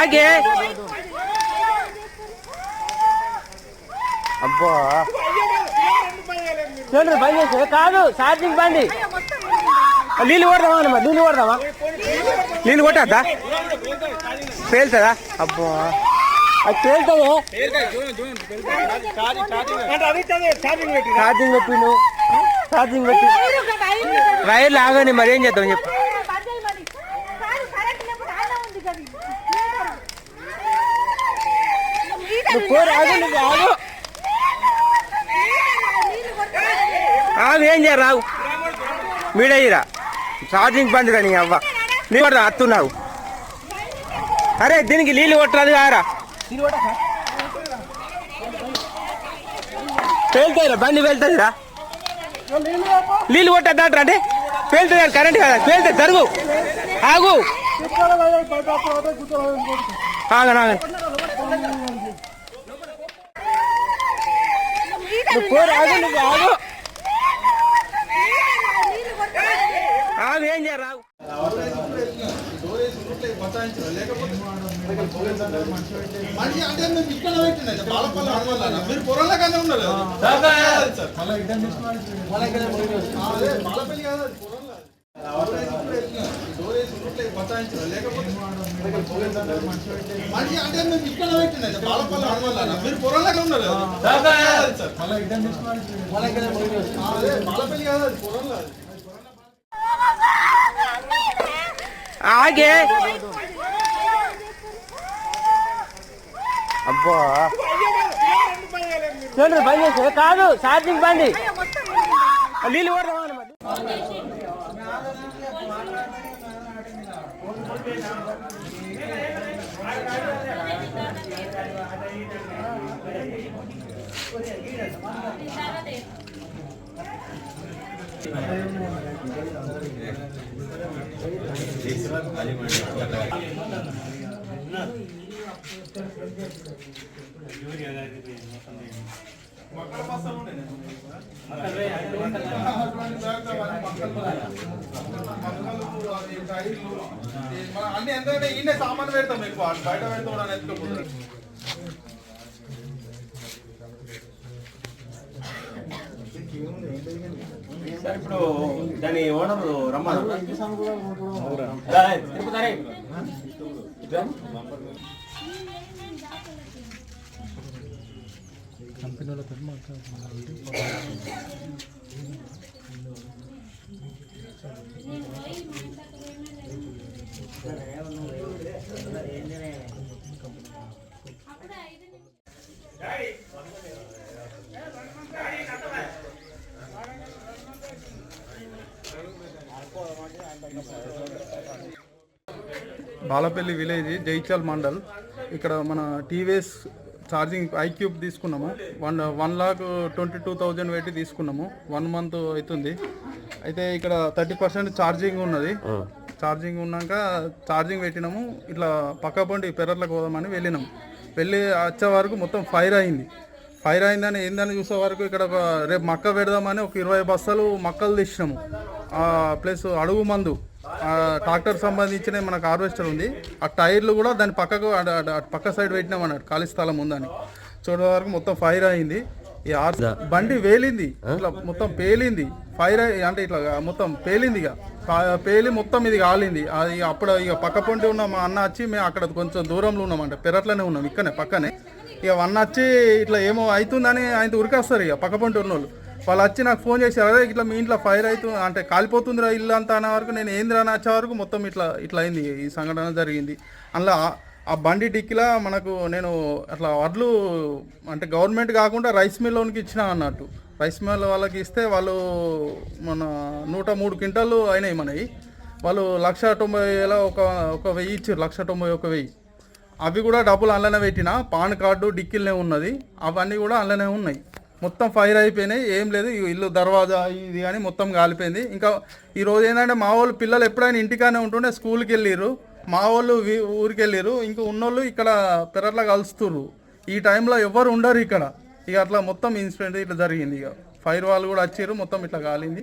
ఆగే అబ్బా చూడండి బంద్ చేసి కాదు ఛార్జింగ్ బండి నీళ్ళు కొడదామా మరి నీళ్ళు కొడదామా నీళ్ళు కొట్టద్దా పేలుతుందా అబ్బా అది పేలుతుంది ఛార్జింగ్ పెట్టి నువ్వు ఛార్జింగ్ పెట్టి వైర్లు ఆగని మరి ఏం చేద్దాం చెప్పు ఆగు ఏం చేయరు రావు? మీడయ్యిరా ఛార్జింగ్ బంద్ కానీ అవ్వ. నీళ్ళు కొడదా అత్తున్నావు. అరే దీనికి నీళ్ళు కొట్టరాదు కారా పేలుతాయిరా బండి వెళ్తుందిరా నీళ్ళు కొట్టద్దాట్రా అంటే పేలుతుంది కరెంట్ కదా పేలుతుంది జరుగు. ఆగు. ఆగను ఏం చేయరు రావు మనిషి అంటే మేము ఇక్కడ పెట్టిన బాలపల్లి అడవాలన్న మీరు పొరంలో ఉన్నారు బాలపల్లి కాదు అది పొరంలో. డోర్ వేసి ఉంటే బతాయించారు. లేకపోతే మనిషి అంటే మేము ఇక్కడ పెట్టిన బాలపల్లి అడవాలన్న మీరు పొరంలో కన్నా ఉన్నారు అదే బాలపల్లి కాదు అది పొరంలో అది. ఆగే. అబ్బా. చూడండి బంద్ చేసి కాదు ఛార్జింగ్ బండి. నీళ్ళు కొడదామా ಯೂರಿಯಾ అన్ని ఎందుకంటే ఈయన సామాన్ పెడతాం ఎక్కువ బయట పెడతాం అని ఎత్తుకోకూడదు ఇప్పుడు దాని ఓనర్ రమ్మను బాలపల్లి విలేజ్ జైచల్ మండల్. ఇక్కడ మన టీవీఎస్ ఛార్జింగ్ ఐక్యూబ్ తీసుకున్నాము. One one lakh twenty two thousand పెట్టి తీసుకున్నాము. వన్ మంత్ అవుతుంది. అయితే ఇక్కడ థర్టీ పర్సెంట్ ఛార్జింగ్ ఉన్నది. ఛార్జింగ్ ఉన్నాక ఛార్జింగ్ పెట్టినాము. ఇట్లా పక్క పండి పెరట్లకు పోదామని వెళ్ళినాం వెళ్ళి వచ్చే వరకు మొత్తం ఫైర్ అయింది. ఫైర్ అయిందని ఏందని చూసే వరకు ఇక్కడ ఒక రేపు మక్క పెడదామని ఒక ఇరవై బస్తాలు మక్కలు తీసినాము ప్లస్ అడుగు మందు. ట్రాక్టర్ సంబంధించిన మనకు హార్వెస్టర్ ఉంది. ఆ టైర్లు కూడా దాని పక్కకు అటు- అటు- అటు పక్క సైడ్ పెట్టినాం అన్నట్టు ఖాళీ స్థలం ఉందని. చూడడం వరకు మొత్తం ఫైర్ అయింది. ఈ ఆర్ బండి వేలింది ఇట్లా మొత్తం పేలింది. ఫైర్ అయి- అంటే ఇట్లా మొత్తం పేలింది ఇక. పేలి మొత్తం ఇది కాలింది. అది అప్పుడు ఇక పక్క పొంటి ఉన్న మా అన్న వచ్చి మేము అక్కడ కొంచెం దూరంలో ఉన్నామంట పెరట్లోనే ఉన్నాం ఇక్కడనే పక్కనే. ఇక వన్ వచ్చి ఇట్లా ఏమో అవుతుందని ఆయన ఉరికేస్తారు ఇక పక్క పంట వాళ్ళు వాళ్ళు వచ్చి నాకు ఫోన్ చేశారు అదే ఇట్లా మీ ఇంట్లో ఫైర్ అవుతుంది అంటే కాలిపోతుందిరా ఇల్లు అంతా అనే వరకు నేను ఏందిరా అని వచ్చే వరకు మొత్తం ఇట్లా ఇట్లా అయింది ఈ సంఘటన జరిగింది. అందులో ఆ- ఆ బండి డిక్కిలా మనకు నేను అట్లా వడ్లు అంటే గవర్నమెంట్ కాకుండా రైస్ మిల్లోనికి ఇచ్చిన అన్నట్టు. రైస్ మిల్ వాళ్ళకి ఇస్తే వాళ్ళు మన నూట మూడు క్వింటాలు అయినాయి మనవి. వాళ్ళు లక్ష తొంభై వేల ఒక ఒక వెయ్యి ఇచ్చారు లక్ష తొంభై ఒక వెయ్యి. అవి కూడా డబ్బులు అందులోనే పెట్టిన పాన్ కార్డు డిక్కిలనే ఉన్నది. అవన్నీ కూడా అందులోనే ఉన్నాయి. మొత్తం ఫైర్ అయిపోయినాయి. ఏం లేదు ఇల్లు దర్వాజా ఇది కానీ మొత్తం కాలిపోయింది. ఇంకా ఈ రోజు ఏంటంటే మా వాళ్ళు పిల్లలు ఎప్పుడైనా ఇంటికానే ఉంటుండే స్కూల్కి వెళ్ళిర్రు. మా వాళ్ళు ఊరికి వెళ్ళిర్రు. ఇంకా ఉన్నోళ్ళు ఇక్కడ పెరట్లా కలుస్తుర్రు. ఈ టైంలో ఎవరు ఉండరు ఇక్కడ. ఇక అట్లా మొత్తం ఇన్సిడెంట్ ఇట్లా జరిగింది. ఇక ఫైర్ వాళ్ళు కూడా వచ్చారు మొత్తం ఇట్లా కాలింది.